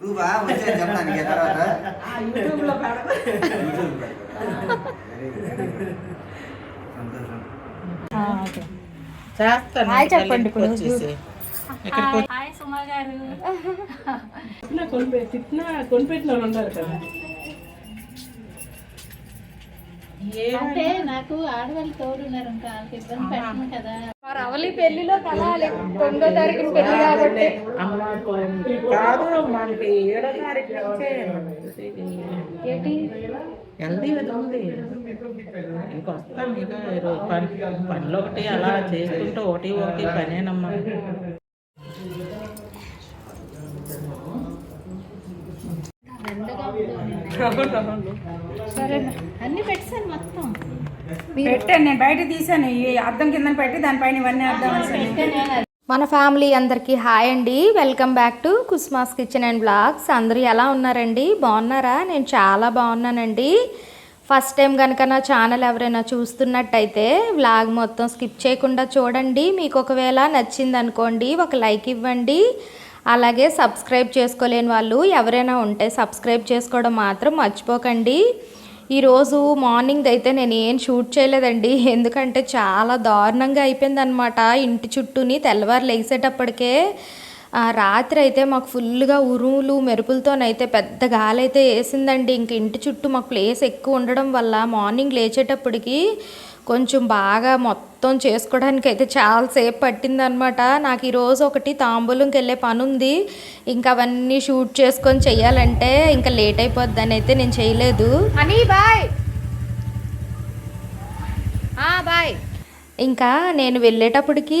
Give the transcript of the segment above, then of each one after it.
నువ్వా వచ్చే చెప్పడానికి తర్వాత యూట్యూబ్లో పెడతా యూట్యూబ్ పెడతావా? Very good. సంతోషం చేస్తాను హాయ్ చెప్పండి ఇప్పుడు. వచ్చేసి ఇక్కడికి వచ్చి హాయ్ సుమా గారు కొనిపెట్టి కొనిపెట్టిన వాళ్ళు ఉన్నారు కదా అంటే నాకు ఆడవాళ్ళు తోడున్నారు ఇంకా వాళ్ళకి ఇబ్బంది పెట్టను కదా. రవలి పెళ్ళిలో కలాలి తొమ్మిదో తారీఖున పెళ్ళి కాబట్టి. కాదు మనకి ఏడో తారీఖు నుంచే ఏంటి? హెల్దీ ఉంది. ఇంకొస్తాం ఇక ఈరోజు పని. పనులు ఒకటి అలా చేసుకుంటూ ఒకటి ఒకటి పనేనమ్మా. అన్ని పెట్టాను మొత్తం. పెట్టాను నేను బయట తీసాను ఈ అద్దం కింద పెట్టి దానిపైన ఇవన్నీ అద్దం వేసాను మన ఫ్యామిలీ అందరికీ హాయ్ అండి. Welcome back to Kusma's kitchen and blogs. అందరూ ఎలా ఉన్నారండి? బాగున్నారా? నేను చాలా బాగున్నానండి. ఫస్ట్ టైం కనుక నా ఛానల్ ఎవరైనా చూస్తున్నట్టయితే వ్లాగ్ మొత్తం స్కిప్ చేయకుండా చూడండి. మీకు ఒకవేళ నచ్చింది అనుకోండి ఒక లైక్ ఇవ్వండి. అలాగే సబ్స్క్రైబ్ చేసుకోలేని వాళ్ళు ఎవరైనా ఉంటే సబ్స్క్రైబ్ చేసుకోవడం మాత్రం మర్చిపోకండి. ఈరోజు మార్నింగ్ అయితే నేను ఏం షూట్ చేయలేదండి. ఎందుకంటే చాలా దారుణంగా అయిపోయింది అనమాట ఇంటి చుట్టూని తెల్లవారు లేసేటప్పటికే రాత్రి అయితే మాకు ఫుల్గా ఉరుములు మెరుపులతోనైతే పెద్ద గాలి అయితే వేసిందండి. ఇంక ఇంటి చుట్టూ మాకు ప్లేస్ ఎక్కువ ఉండడం వల్ల మార్నింగ్ లేచేటప్పటికి కొంచెం బాగా మొత్తం చేసుకోవడానికి అయితే చాలాసేపు పట్టిందనమాట. నాకు ఈరోజు ఒకటి తాంబూలంకి వెళ్ళే పని ఉంది ఇంకా అవన్నీ షూట్ చేసుకొని చెయ్యాలంటే ఇంకా లేట్ అయిపోద్దని అయితే నేను చేయలేదు. అని బాయ్. బాయ్. ఇంకా నేను వెళ్ళేటప్పటికి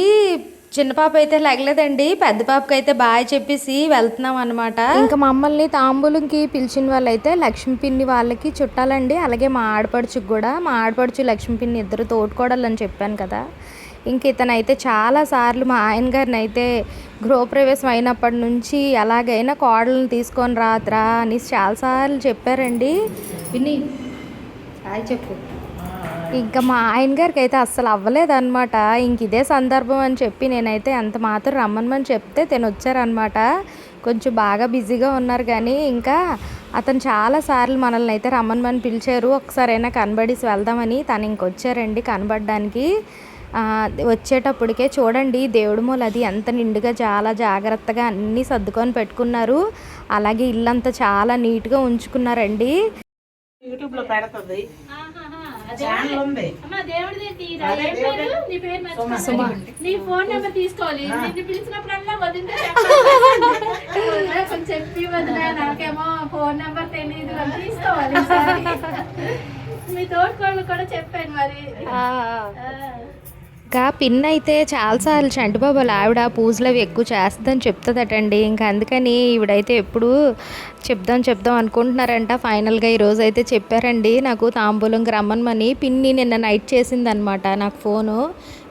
చిన్న పాప అయితే లెగలేదండి. పెద్ద పాపకి అయితే బాయ్ చెప్పేసి వెళ్తున్నాం అనమాట ఇంకా మమ్మల్ని తాంబూలంకి పిలిచిన వాళ్ళైతే లక్ష్మి పిన్ని వాళ్ళకి చుట్టాలండి. అలాగే మా ఆడపడుచుకి కూడా. మా ఆడపడుచు లక్ష్మి పిన్ని ఇద్దరు తోడుకోడాలని చెప్పాను కదా. ఇంక ఇతనైతే చాలా సార్లు మా ఆయన గారిని అయితే గృహప్రవేశం అయినప్పటి నుంచి ఎలాగైనా కోడలను తీసుకొని రాత్రా అని చాలాసార్లు చెప్పారండి. విని హాయ్ చెప్పు. ఇంకా మా ఆయన గారికి అయితే అస్సలు అవ్వలేదన్నమాట. ఇంక ఇదే సందర్భం అని చెప్పి నేనైతే అంత మాత్రం రమ్మనమని చెప్తే తను వచ్చారనమాట కొంచెం బాగా బిజీగా ఉన్నారు కానీ ఇంకా అతను చాలా సార్లు మనల్ని అయితే రమ్మనమని పిలిచారు. ఒకసారైనా కనబడేసి వెళ్దామని తను ఇంకొచ్చారండి కనబడడానికి. వచ్చేటప్పటికే చూడండి దేవుడి మూల అది ఎంత నిండుగా చాలా జాగ్రత్తగా అన్నీ సర్దుకొని పెట్టుకున్నారు. అలాగే ఇల్లంతా చాలా నీట్గా ఉంచుకున్నారండి. యూట్యూబ్లో పెడుతుంది. నీ పేరు మర్చిపోయాను. నీ ఫోన్ నెంబర్ తీసుకోవాలి. నిన్ను పిలిచినప్పుడల్లా వదిలితే కొంచెం చెప్పి వదిలే నాకేమో ఫోన్ నెంబర్ తెలియదు అని తీసుకోవాలి. మీ తోడుకోళ్ళు కూడా చెప్పాను మరి. ఆ. ఇంకా పిన్ అయితే చాలాసార్లు చంటిబాబుల ఆవిడ పూజలు అవి ఎక్కువ చేస్తుందని చెప్తుందటండి. ఇంకా అందుకని ఈవిడైతే ఎప్పుడు చెప్దాం చెప్దాం అనుకుంటున్నారంట. ఫైనల్గా ఈరోజు అయితే చెప్పారండి. నాకు తాంబూలంకి రమ్మనమని పిన్ని నిన్న నైట్ చేసిందనమాట నాకు ఫోను.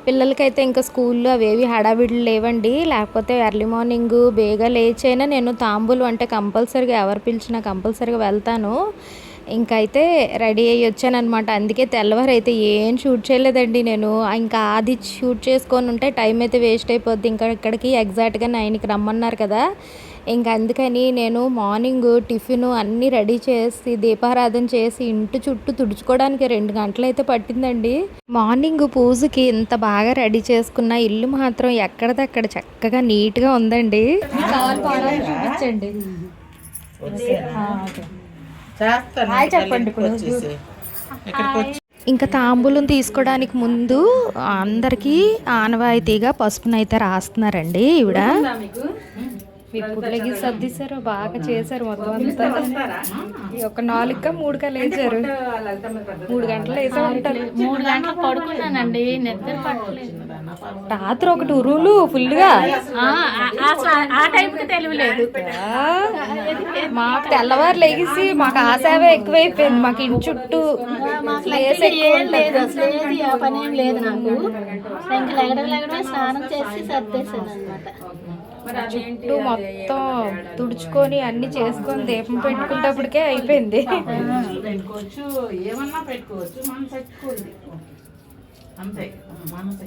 పిల్లలకైతే ఇంకా స్కూల్లో అవేవి హడావిడులు లేవండి. లేకపోతే ఎర్లీ మార్నింగ్ బేగా లేచైనా నేను తాంబూలు అంటే కంపల్సరీగా ఎవరు పిలిచినా కంపల్సరీగా వెళ్తాను. ఇంకైతే రెడీ అయ్యి వచ్చానమాట అందుకే తెల్లవారు అయితే ఏం షూట్ చేయలేదండి నేను. ఇంకా అది షూట్ చేసుకొని ఉంటే టైం అయితే వేస్ట్ అయిపోద్ది. ఇంకా ఇక్కడికి ఎగ్జాక్ట్గా నైన్కి రమ్మన్నారు కదా. ఇంకా అందుకని నేను మార్నింగ్ టిఫిన్ అన్నీ రెడీ చేసి దీపారాధన చేసి ఇంటి చుట్టూ తుడుచుకోవడానికి రెండు గంటలు అయితే పట్టిందండి. మార్నింగ్ పూజకి ఇంత బాగా రెడీ చేసుకున్న ఇల్లు మాత్రం ఎక్కడిదక్కడ చక్కగా నీట్గా ఉందండి. చూపించండి. చేస్తాను. హాయ్ చెప్పండి ఇప్పుడు. వచ్చేసి. ఇక్కడికి వచ్చి ఇంకా తాంబూలం తీసుకోవడానికి ముందు అందరికీ ఆనవాయితీగా పసుపునైతే రాస్తున్నారండి ఈవిడ. మీరు పుట్లకి సర్దిశారు బాగా చేశారు మొత్తం అంతా ఈ ఒక నాలుగుగా మూడుగా లేచారు మూడు గంటలు వేసే ఉంటారు మూడు గంటలు పడుకున్నానండి నిద్ర పట్టలేదు రాత్రి ఒకటి ఉరువులు ఫుల్గా ఆ, ఆ- ఆ- ఆ టైంకి తెలియలేదు మాకు తెల్లవారు లెగిసి మాకు ఆశావే ఎక్కువైపోయింది మాకు ఇంటి చుట్టూ మాకు ప్లేస్ లైట్ ఎక్కువ ఏం లేదు అసలు ఏది ఆ పని ఏం లేదు నాకు ఇంకా లెగడం లెగడమే స్నానం చేసి సర్దేశాను అనమాట చుట్టూ మొత్తం తుడుచుకొని అన్ని చేసుకొని దీపం పెట్టుకునేటప్పటికే అయిపోయింది. పెట్టుకోవచ్చు. ఏమన్నా పెట్టుకోవచ్చు. మనం పెట్టుకోండి అంతే. మనసే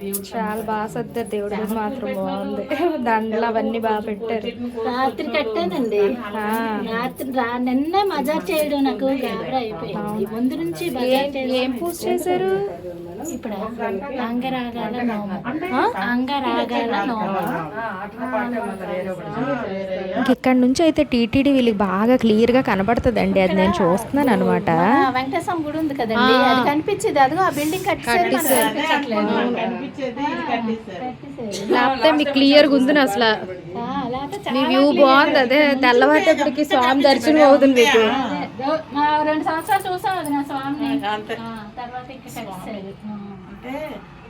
దేవుడు చాలా బాగా సర్దారు దేవుడి మాత్రం బాగుంది. దండలు అవన్నీ బాగా పెట్టారు. రాత్రి కట్టానండి. రాత్రి రా నిన్న మజాక్ చేయడం నాకు అయిపోయింది. ముందు నుంచి ఏం పూజ చేశారు? ఇప్పుడు అంగరాగాల నోము. అంగరాగాల నోము. ఇక్కడ నుంచి అయితే టీటీడీ వీళ్ళకి బాగా క్లియర్గా కనబడుతుందండి. అది నేను చూస్తున్నాను అనమాట వెంకటేశ్వర గుడి ఉంది కదండి. అది కనిపించేది అదిగో ఆ బిల్డింగ్ లేకపోతే మీకు క్లియర్గా ఉంది అసలు. మీ వ్యూ బాగుంది అదే. తెల్లవారేటప్పటికి స్వామి దర్శనం అవుతుంది మీకు. మా రెండు సంవత్సరాలు చూసాం అది నా స్వామిని. తర్వాత ఇంకా ఆ. అంటే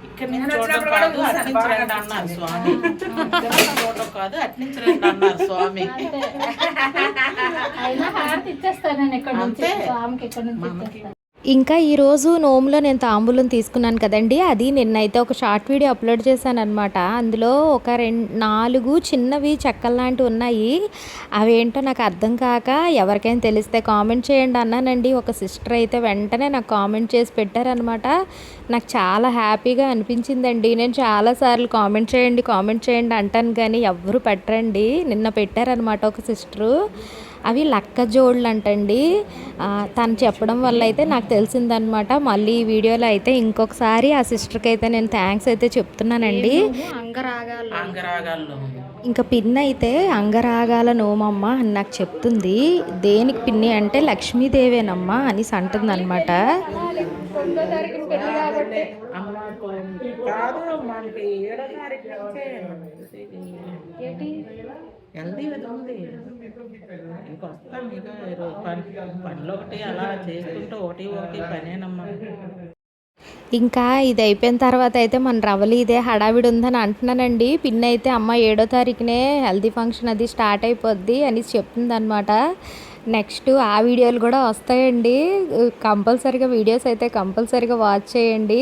ఇక్కడ నుంచి చూడడం కాదు అట్నుంచి రండి అన్నారు స్వామి. చూడడం కాదు అట్నుంచి రండి అన్నారు స్వామి. అయినా హారతి ఇచ్చేస్తాను నేను ఇక్కడ నుంచి. స్వామికి ఇక్కడ నుంచి ఇంకా ఈరోజు నోములో నేను తాంబూలం తీసుకున్నాను కదండి. అది నిన్నైతే ఒక షార్ట్ వీడియో అప్లోడ్ చేశాను అనమాట అందులో ఒక రెండు నాలుగు చిన్నవి చెక్కలు లాంటివి ఉన్నాయి. అవేంటో నాకు అర్థం కాక ఎవరికైనా తెలిస్తే కామెంట్ చేయండి అన్నానండి. ఒక సిస్టర్ అయితే వెంటనే నాకు కామెంట్ చేసి పెట్టారనమాట నాకు చాలా హ్యాపీగా అనిపించిందండి. నేను చాలాసార్లు కామెంట్ చేయండి కామెంట్ చేయండి అంటాను కానీ ఎవ్వరు పెట్టరండి. నిన్న పెట్టారనమాట ఒక సిస్టరు. అవి లక్క జోళ్ళు అంటండి తను చెప్పడం వల్ల అయితే నాకు తెలిసిందనమాట. మళ్ళీ ఈ వీడియోలో అయితే ఇంకొకసారి ఆ సిస్టర్కి అయితే నేను థ్యాంక్స్ అయితే చెప్తున్నానండి. అంగరాగాలు అంగరాగాల్లో. ఇంకా పిన్ అయితే అంగరాగాల నోమమ్మ అని నాకు చెప్తుంది. దేనికి పిన్ని అంటే లక్ష్మీదేవేనమ్మా అనేసి అంటుంది అనమాట మనకి ఇక ఈరోజు పని పనులు ఒకటి అలా చేసుకుంటూ ఒకటి ఒకటి పనేనమ్మా. ఇంకా ఇది అయిపోయిన తర్వాత అయితే మన రవలి ఇదే హడావిడి ఉందని అంటున్నానండి. పిన్ అయితే అమ్మ ఏడో తారీఖునే హెల్దీ ఫంక్షన్ అది స్టార్ట్ అయిపోద్ది అని చెప్తుంది అనమాట నెక్స్ట్ ఆ వీడియోలు కూడా వస్తాయండి. కంపల్సరిగా వీడియోస్ అయితే కంపల్సరీగా వాచ్ చేయండి.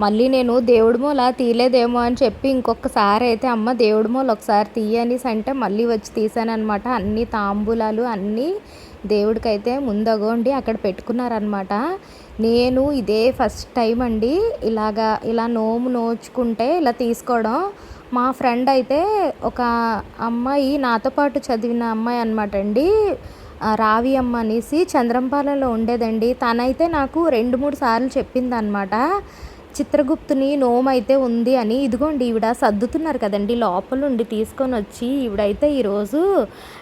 మళ్ళీ నేను దేవుడి మూల తీయలేదేమో అని చెప్పి ఇంకొకసారి అయితే అమ్మ దేవుడి మూల ఒకసారి తీయనిసి అంటే మళ్ళీ వచ్చి తీసానమాట అన్ని తాంబూలాలు అన్నీ దేవుడికైతే ముందగోండి అక్కడ పెట్టుకున్నారనమాట నేను ఇదే ఫస్ట్ టైం అండి ఇలాగా ఇలా నోము నోచుకుంటే ఇలా తీసుకోవడం. మా ఫ్రెండ్ అయితే ఒక అమ్మాయి నాతో పాటు చదివిన అమ్మాయి అనమాట అండి. రావి అమ్మ అనేసి చంద్రంపాలెంలో ఉండేదండి. తనైతే నాకు రెండు మూడు సార్లు చెప్పింది అనమాట చిత్రగుప్తుని నోమైతే అయితే ఉంది అని. ఇదిగోండి ఈవిడ సర్దుతున్నారు కదండి లోపల నుండి తీసుకొని వచ్చి ఈవిడైతే ఈరోజు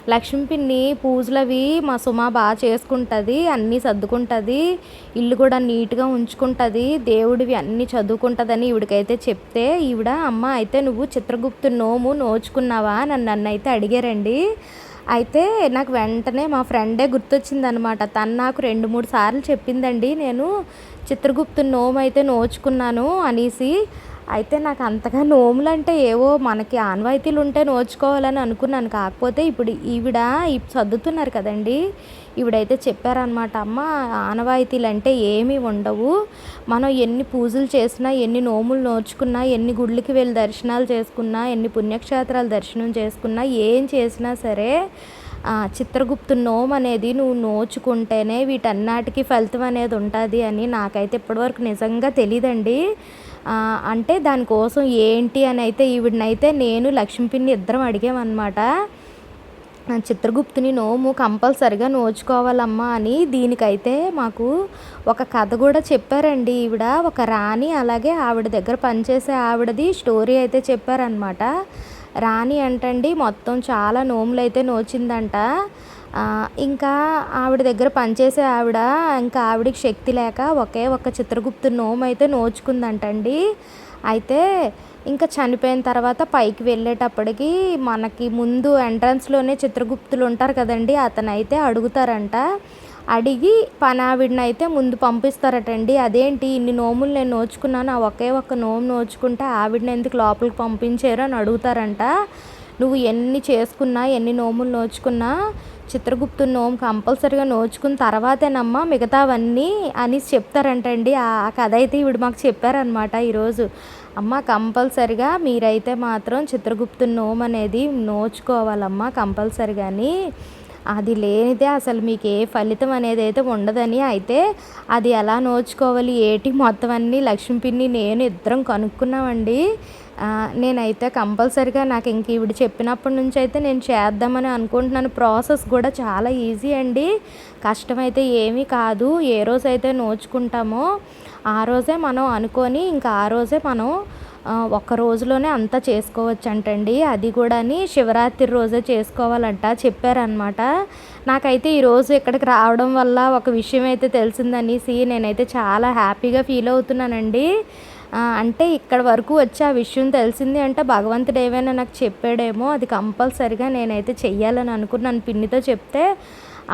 లక్ష్మీ పిన్ని పూజలవి మా సుమ బాగా చేసుకుంటుంది అన్నీ సర్దుకుంటుంది ఇల్లు కూడా నీట్గా ఉంచుకుంటుంది దేవుడివి అన్నీ చదువుకుంటుందని ఈవిడకైతే చెప్తే ఈవిడ అమ్మ అయితే నువ్వు చిత్రగుప్తు నోము నోచుకున్నావా? నన్ను నన్ను అయితే అడిగారండి. అయితే నాకు వెంటనే మా ఫ్రెండే గుర్తొచ్చిందనమాట. తను నాకు రెండు మూడు సార్లు చెప్పిందండి. నేను చిత్రగుప్తు నోము అయితే నోచుకున్నాను అనేసి. అయితే నాకు అంతగా నోములు అంటే ఏవో మనకి ఆన్వాయితీలు ఉంటే నోచుకోవాలని అనుకున్నాను. కాకపోతే ఇప్పుడు ఈవిడ సర్దుతున్నారు కదండీ. ఈవిడైతే చెప్పారనమాట అమ్మ ఆనవాయితీలు అంటే ఏమీ ఉండవు. మనం ఎన్ని పూజలు చేసినా ఎన్ని నోములు నోచుకున్నా ఎన్ని గుళ్ళకి వెళ్ళి దర్శనాలు చేసుకున్నా ఎన్ని పుణ్యక్షేత్రాలు దర్శనం చేసుకున్నా ఏం చేసినా సరే చిత్రగుప్తు నోమ్ అనేది నువ్వు నోచుకుంటేనే వీటన్నాటికి ఫలితం అనేది ఉంటుంది అని నాకైతే ఇప్పటివరకు నిజంగా తెలియదండి అంటే దానికోసం ఏంటి అని అయితే ఈవిడనైతే నేను లక్ష్మీపిన్ని ఇద్దరం అడిగామన్నమాట. చిత్రగుప్తుని నోము కంపల్సరిగా నోచుకోవాలమ్మా అని దీనికైతే మాకు ఒక కథ కూడా చెప్పారండి. ఈవిడ ఒక రాణి అలాగే ఆవిడ దగ్గర పనిచేసే ఆవిడది స్టోరీ అయితే చెప్పారనమాట రాణి అంటండి మొత్తం చాలా నోములు అయితే నోచిందంట ఇంకా ఆవిడ దగ్గర పనిచేసే ఆవిడ ఇంకా ఆవిడకి శక్తి లేక ఒకే ఒక్క చిత్రగుప్తు నోము అయితే నోచుకుందంటండి. అయితే ఇంకా చనిపోయిన తర్వాత పైకి వెళ్ళేటప్పటికి మనకి ముందు ఎంట్రన్స్లోనే చిత్రగుప్తులు ఉంటారు కదండి అతనైతే అడుగుతారంట. అడిగి పనావిడిని అయితే ముందు పంపిస్తారటండి. అదేంటి ఇన్ని నోములు నేను నోచుకున్నాను ఆ ఒకే ఒక్క నోము నోచుకుంటే ఆవిడని ఎందుకు లోపలికి పంపించారు? అని అడుగుతారంట. నువ్వు ఎన్ని చేసుకున్నా ఎన్ని నోములు నోచుకున్నా చిత్రగుప్తు నోము కంపల్సరీగా నోచుకున్న తర్వాతేనమ్మా మిగతావన్నీ అని చెప్తారంటండి. ఆ కథ అయితే ఇవిడు మాకు చెప్పారనమాట ఈరోజు. అమ్మ కంపల్సరిగా మీరైతే మాత్రం చిత్రగుప్తు నోమ్ అనేది నోచుకోవాలమ్మా కంపల్సరిగాని అది లేనిదే అసలు మీకు ఏ ఫలితం అనేది అయితే ఉండదని. అయితే అది ఎలా నోచుకోవాలి ఏటి మొత్తం అన్నీ లక్ష్మి పిన్ని నేను ఇద్దరం కనుక్కున్నామండి. నేనైతే కంపల్సరిగా నాకు ఇంక ఇవిడ చెప్పినప్పటి నుంచి అయితే నేను చేద్దామని అనుకుంటున్నాను. ప్రాసెస్ కూడా చాలా ఈజీ అండి. కష్టమైతే ఏమీ కాదు. ఏ రోజైతే నోచుకుంటామో ఆ రోజే మనం అనుకొని ఇంకా ఆ రోజే మనం ఒక ఒక్క రోజులోనే అంతా చేసుకోవచ్చు అంటండి అది కూడాని శివరాత్రి రోజే చేసుకోవాలంట చెప్పారనమాట నాకైతే ఈరోజు ఇక్కడికి రావడం వల్ల ఒక విషయం అయితే తెలిసిందనేసి నేనైతే చాలా హ్యాపీగా ఫీల్ అవుతున్నానండి. అంటే ఇక్కడ వరకు వచ్చి ఆ విషయం తెలిసింది అంటే భగవంతుడు ఏమైనా నాకు చెప్పాడేమో అది కంపల్సరిగా నేనైతే చెయ్యాలని అనుకున్నాను. పిన్నితో చెప్తే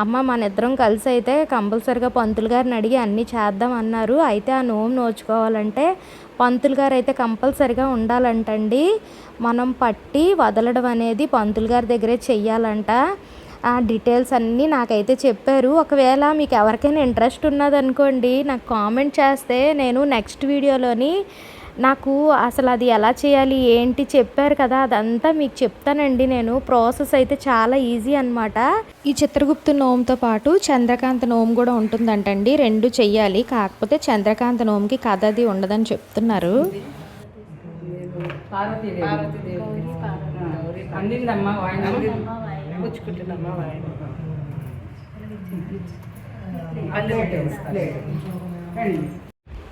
అమ్మ మన ఇద్దరం కలిసి అయితే కంపల్సరిగా పంతులు గారిని అడిగి అన్నీ చేద్దాం అన్నారు. అయితే ఆ నోము నోచుకోవాలంటే పంతులు గారు అయితే కంపల్సరిగా ఉండాలంటండి. మనం పట్టి వదలడం అనేది పంతులు గారి దగ్గరే చెయ్యాలంట. ఆ డీటెయిల్స్ అన్నీ నాకైతే చెప్పారు. ఒకవేళ మీకు ఎవరికైనా ఇంట్రెస్ట్ ఉన్నదనుకోండి నాకు కామెంట్ చేస్తే నేను నెక్స్ట్ వీడియోలోని నాకు అసలు అది ఎలా చేయాలి ఏంటి చెప్పారు కదా అదంతా మీకు చెప్తానండి నేను. ప్రాసెస్ అయితే చాలా ఈజీ అన్నమాట. ఈ చిత్రగుప్త నోమ్తో పాటు చంద్రకాంత నోమ్ కూడా ఉంటుందంటండి. రెండు చెయ్యాలి. కాకపోతే చంద్రకాంత నోమ్కి కథ అది ఉండదని చెప్తున్నారు. పార్వతీదేవి.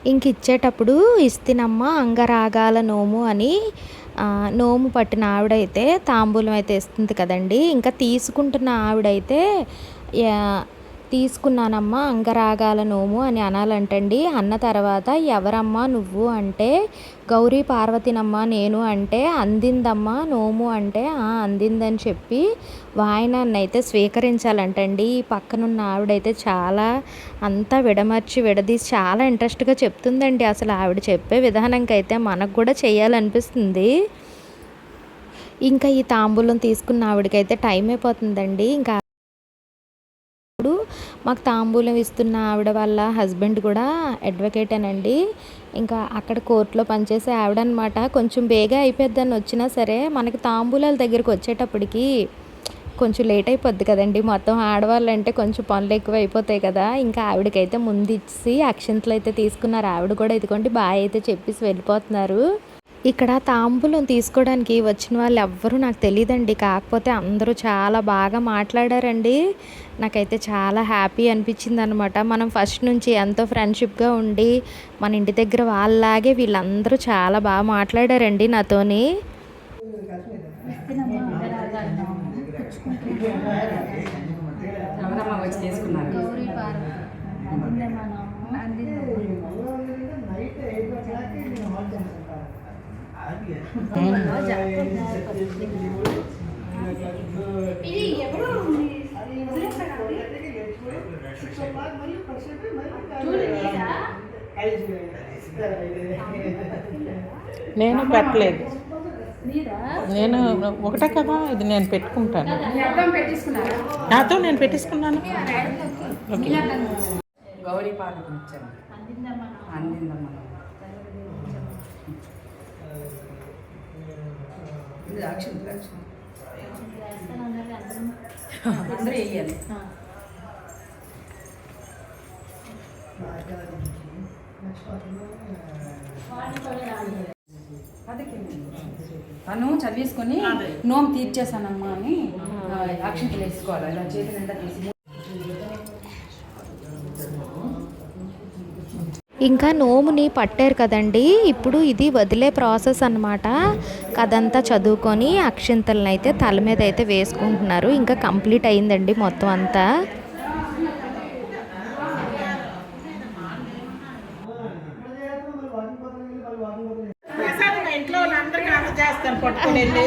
ఇంక ఇచ్చేటప్పుడు ఇస్తినమ్మ అంగరాగాల నోము అని నోము పట్టిన ఆవిడైతే తాంబూలం అయితే ఇస్తుంది కదండి. ఇంకా తీసుకుంటున్న ఆవిడైతే తీసుకున్నానమ్మా అంగరాగాల నోము అని అనాలంటండి. అన్న తర్వాత ఎవరమ్మా నువ్వు? అంటే గౌరీ పార్వతినమ్మ నేను అంటే అందిందమ్మా నోము అంటే "ఆ, అందిందని చెప్పి వాయనాన్ని అయితే స్వీకరించాలంటండి. ఈ పక్కనున్న ఆవిడైతే చాలా అంతా విడమర్చి విడదీసి చాలా ఇంట్రెస్ట్గా చెప్తుందండి. అసలు ఆవిడ చెప్పే విధానంకైతే మనకు కూడా చేయాలనిపిస్తుంది ఇంకా ఈ తాంబూలం తీసుకున్న ఆవిడకైతే టైం అయిపోతుందండి. ఇంకా మాకు తాంబూలం ఇస్తున్న ఆవిడ వాళ్ళ హస్బెండ్ కూడా అడ్వకేటేనండి ఇంకా అక్కడ కోర్టులో పనిచేసే ఆవిడ అనమాట కొంచెం బేగా అయిపోద్దని వచ్చినా సరే మనకి తాంబూలాల దగ్గరికి వచ్చేటప్పటికి కొంచెం లేట్ అయిపోద్ది కదండి. మొత్తం ఆడవాళ్ళంటే కొంచెం పనులు ఎక్కువ అయిపోతాయి కదా. ఇంకా ఆవిడకైతే ముందు ఇచ్చి అక్షంతలు అయితే తీసుకున్నారు. ఆవిడ కూడా ఇదిగోండి బాయ్ అయితే చెప్పేసి వెళ్ళిపోతున్నారు. ఇక్కడ తాంబూలం తీసుకోవడానికి వచ్చిన వాళ్ళు ఎవ్వరూ నాకు తెలియదండి కాకపోతే అందరూ చాలా బాగా మాట్లాడారండి. నాకైతే చాలా హ్యాపీ అనిపించింది అనమాట మనం ఫస్ట్ నుంచి ఎంతో ఫ్రెండ్షిప్గా ఉండి మన ఇంటి దగ్గర వాళ్ళలాగే వీళ్ళందరూ చాలా బాగా మాట్లాడారండి నాతోని ఎవరమ్మా వచ్చి తీసుకున్నారు గౌరీ పార్వతి అందిందమ్మా నోము ఇది ఎప్పుడు చూడు నీదా? నేను పెట్టలేదు. నీదా నేను ఒకటే కదా ఇది నేను పెట్టుకుంటాను. నాతో నేను పెట్టేసుకున్నాను. ఓకే. గౌరీ పార్వతి ఇచ్చాను. అందిందమ్మా. అందరం. వేయాలి. తను చదివేసుకొని నోము తీర్చేసానమ్మా అని అక్షంతలు వేసుకోవాలి ఇలా చేతి నిండా తీసి ఇంకా నోముని పట్టారు కదండి. ఇప్పుడు ఇది వదిలే ప్రాసెస్ అన్నమాట. కదంతా చదువుకొని అక్షింతలను అయితే తల మీద అయితే వేసుకుంటున్నారు. ఇంకా కంప్లీట్ అయిందండి మొత్తం అంతా ఇంట్లో అందరికీ అందజేస్తాను చేస్తాను పట్టుకుని వెళ్ళి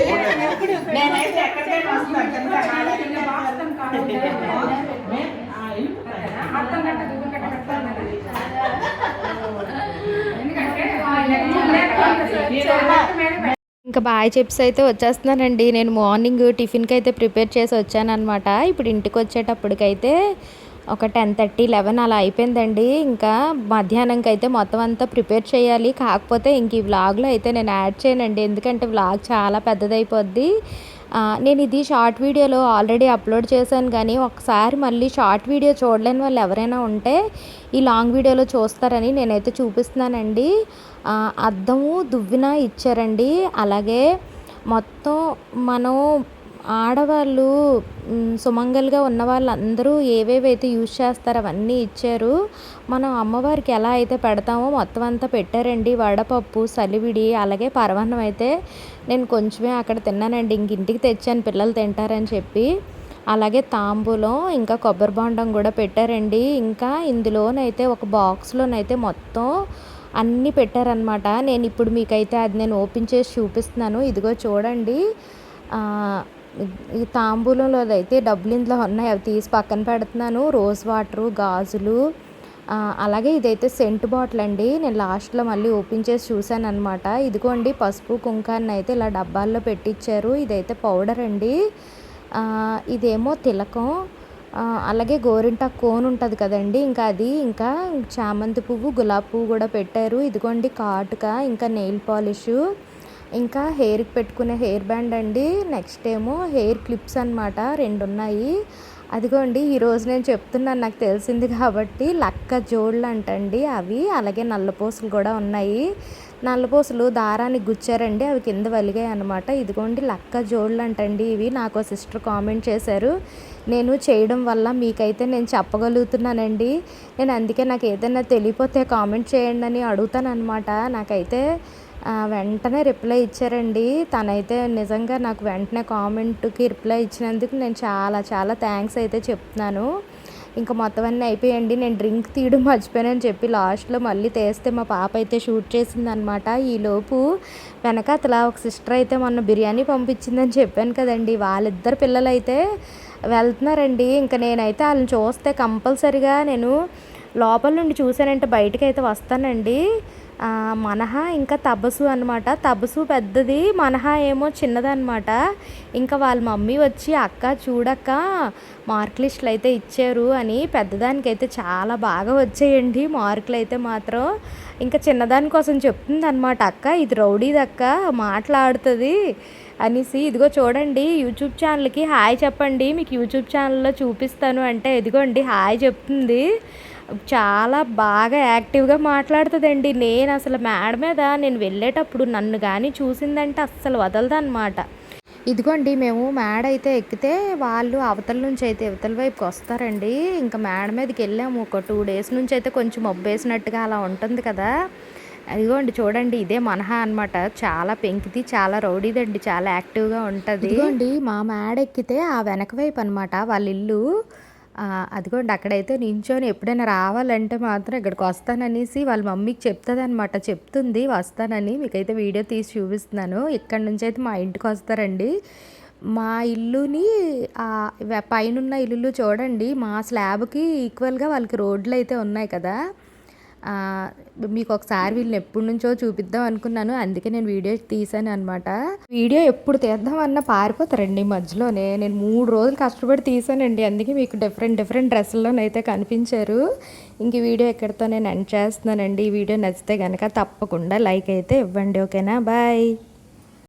నేనైతే ఎక్కడికైనా వస్తాను కింద ఆ, ఇల్లు అర్థం కట్ట దువ్వ కట్ట కట్టాలి ఎందుకంటే లేకపోతే ఇంకా బాయ్ చిప్స్ అయితే వచ్చేస్తున్నానండి. నేను మార్నింగ్ టిఫిన్కి అయితే ప్రిపేర్ చేసి వచ్చానమాట ఇప్పుడు ఇంటికి వచ్చేటప్పటికైతే ఒక టెన్ థర్టీ లెవెన్ అలా అయిపోయిందండి. ఇంకా మధ్యాహ్నంకి అయితే మొత్తం అంతా ప్రిపేర్ చేయాలి. కాకపోతే ఇంక ఈ వ్లాగ్లో అయితే నేను యాడ్ చేయనండి. ఎందుకంటే వ్లాగ్ చాలా పెద్దదైపోద్ది. నేను ఇది షార్ట్ వీడియోలో ఆల్రెడీ అప్లోడ్ చేశాను. కానీ ఒకసారి మళ్ళీ షార్ట్ వీడియో చూడలేని వాళ్ళు ఎవరైనా ఉంటే ఈ లాంగ్ వీడియోలో చూస్తారని నేనైతే చూపిస్తున్నానండి. అద్దము దువ్విన ఇచ్చారండి. అలాగే మొత్తం మనం ఆడవాళ్ళు సుమంగలిగా ఉన్న వాళ్ళందరూ ఏవేవైతే యూజ్ చేస్తారో అవన్నీ ఇచ్చారు. మనం అమ్మవారికి ఎలా అయితే పెడతామో మొత్తం అంతా పెట్టారండి. వడపప్పు సలివిడి అలాగే పరమాన్నం అయితే నేను కొంచెమే అక్కడ తిన్నానండి. ఇంక ఇంటికి తెచ్చాను పిల్లలు తింటారని చెప్పి. అలాగే తాంబూలం ఇంకా కొబ్బరి బొండం కూడా పెట్టారండి. ఇంకా ఇందులోనైతే ఒక బాక్స్లోనైతే మొత్తం అన్నీ పెట్టారనమాట నేను ఇప్పుడు మీకైతే అది నేను ఓపెన్ చేసి చూపిస్తున్నాను. ఇదిగో చూడండి. ఈ తాంబూలంలో అయితే డబ్బులు ఇందులో ఉన్నాయి. అవి తీసి పక్కన పెడుతున్నాను. రోజ్ వాటరు గాజులు అలాగే ఇదైతే సెంట్ బాటిల్ అండి. నేను లాస్ట్లో మళ్ళీ ఓపెన్ చేసి చూశాను అనమాట ఇదిగోండి పసుపు కుంకాన్ని అయితే ఇలా డబ్బాల్లో పెట్టించారు ఇదైతే పౌడర్ అండి. ఇదేమో తిలకం. అలాగే గోరింటాకు కోన్ ఉంటుంది కదండి ఇంకా అది ఇంకా చామంతి పువ్వు గులాబీ పువ్వు కూడా పెట్టారు. ఇదిగోండి కాటుక ఇంకా నెయిల్ పాలిష్ ఇంకా హెయిర్కి పెట్టుకునే హెయిర్ బ్యాండ్ అండి. నెక్స్ట్ ఏమో హెయిర్ క్లిప్స్ అన్నమాట రెండు ఉన్నాయి అదిగోండి ఈరోజు నేను చెప్తున్నాను నాకు తెలిసింది కాబట్టి లక్క జోళ్ళు అంటండి అవి. అలాగే నల్లపూసలు కూడా ఉన్నాయి. నల్లపూసలు దారానికి గుచ్చారండి అవి కింద వలిగాయి అనమాట ఇదిగోండి లక్క జోళ్ళు అంటండి ఇవి. నాకు సిస్టర్ కామెంట్ చేశారు. నేను చేయడం వల్ల మీకైతే నేను చెప్పగలుగుతున్నానండి. నేను అందుకే నాకు ఏదైనా తెలియపోతే కామెంట్ చేయండి అని అడుగుతాను అనమాట నాకైతే వెంటనే రిప్లై ఇచ్చారండి. తనైతే నిజంగా నాకు వెంటనే కామెంట్కి రిప్లై ఇచ్చినందుకు నేను చాలా చాలా థ్యాంక్స్ అయితే చెప్తున్నాను. ఇంకా మొత్తం అన్నీ అయిపోయండి. నేను డ్రింక్ తీయడం మర్చిపోయానని చెప్పి లాస్ట్లో మళ్ళీ తీస్తే మా పాప అయితే షూట్ చేసింది అనమాట ఈలోపు అట్లా ఒక సిస్టర్ అయితే మొన్న బిర్యానీ పంపించిందని చెప్పాను కదండి. వాళ్ళిద్దరు పిల్లలు అయితే వెళ్తున్నారండి. ఇంకా నేనైతే వాళ్ళని చూస్తే కంపల్సరిగా నేను లోపల నుండి చూసానంటే బయటకైతే అయితే వస్తానండి. మనహా ఇంకా తబసు అనమాట తబసు పెద్దది మనహా ఏమో చిన్నదనమాట ఇంకా వాళ్ళ మమ్మీ వచ్చి అక్క చూడక్క మార్క్ లిస్టులు అయితే ఇచ్చారు అని పెద్దదానికి అయితే చాలా బాగా వచ్చాయండి మార్కులు అయితే మాత్రం. ఇంకా చిన్నదాని కోసం చెప్తుంది అనమాట అక్క ఇది రౌడీది అక్క మాట్లాడుతుంది. అనేసి ఇదిగో చూడండి యూట్యూబ్ ఛానల్కి హాయ్ చెప్పండి. మీకు యూట్యూబ్ ఛానల్లో చూపిస్తాను అంటే ఇదిగోండి హాయ్ చెప్తుంది. చాలా బాగా యాక్టివ్గా మాట్లాడుతుందండి. నేను అసలు మేడ మీద నేను వెళ్ళేటప్పుడు నన్ను కానీ చూసిందంటే అస్సలు వదలదన్నమాట. ఇదిగోండి మేము మేడ అయితే ఎక్కితే వాళ్ళు అవతల నుంచి అయితే ఇవతల వైపుకి వస్తారండి. ఇంకా మేడ మీదకి వెళ్ళాము. ఒక టూ డేస్ నుంచి అయితే కొంచెం మబ్బేసినట్టుగా అలా ఉంటుంది కదా. ఇదిగోండి చూడండి ఇదే మనహా అన్నమాట. చాలా పెంకిది చాలా రౌడీదండి చాలా యాక్టివ్గా ఉంటుంది. ఇదిగోండి మా మేడ ఎక్కితే ఆ వెనక వైపు అనమాట వాళ్ళ ఇల్లు. అదిగోండి అక్కడైతే నించొని ఎప్పుడైనా రావాలంటే మాత్రం ఇక్కడికి వస్తాననేసి వాళ్ళ మమ్మీకి చెప్తుంది అనమాట చెప్తుంది వస్తానని మీకైతే వీడియో తీసి చూపిస్తున్నాను. ఇక్కడ నుంచి అయితే మా ఇంటికి వస్తారండి. మా ఇల్లుని పైన పైనున్న ఇల్లులు చూడండి మా స్లాబ్కి ఈక్వల్గా వాళ్ళకి రోడ్లు అయితే ఉన్నాయి కదా. మీకు ఒకసారి వీళ్ళని ఎప్పటి నుంచో చూపిద్దాం అనుకున్నాను. అందుకే నేను వీడియో తీసాను అనమాట వీడియో ఎప్పుడు తీద్దాం అన్న పారిపోతారండి మధ్యలోనే. నేను మూడు రోజులు కష్టపడి తీసానండి. అందుకే మీకు డిఫరెంట్ డిఫరెంట్ డ్రెస్సుల్లోనైతే కనిపించారు. ఇంక వీడియో ఎక్కడితో నేను ఎండ్ చేస్తున్నానండి. ఈ వీడియో నచ్చితే కనుక తప్పకుండా లైక్ అయితే ఇవ్వండి. ఓకేనా? బాయ్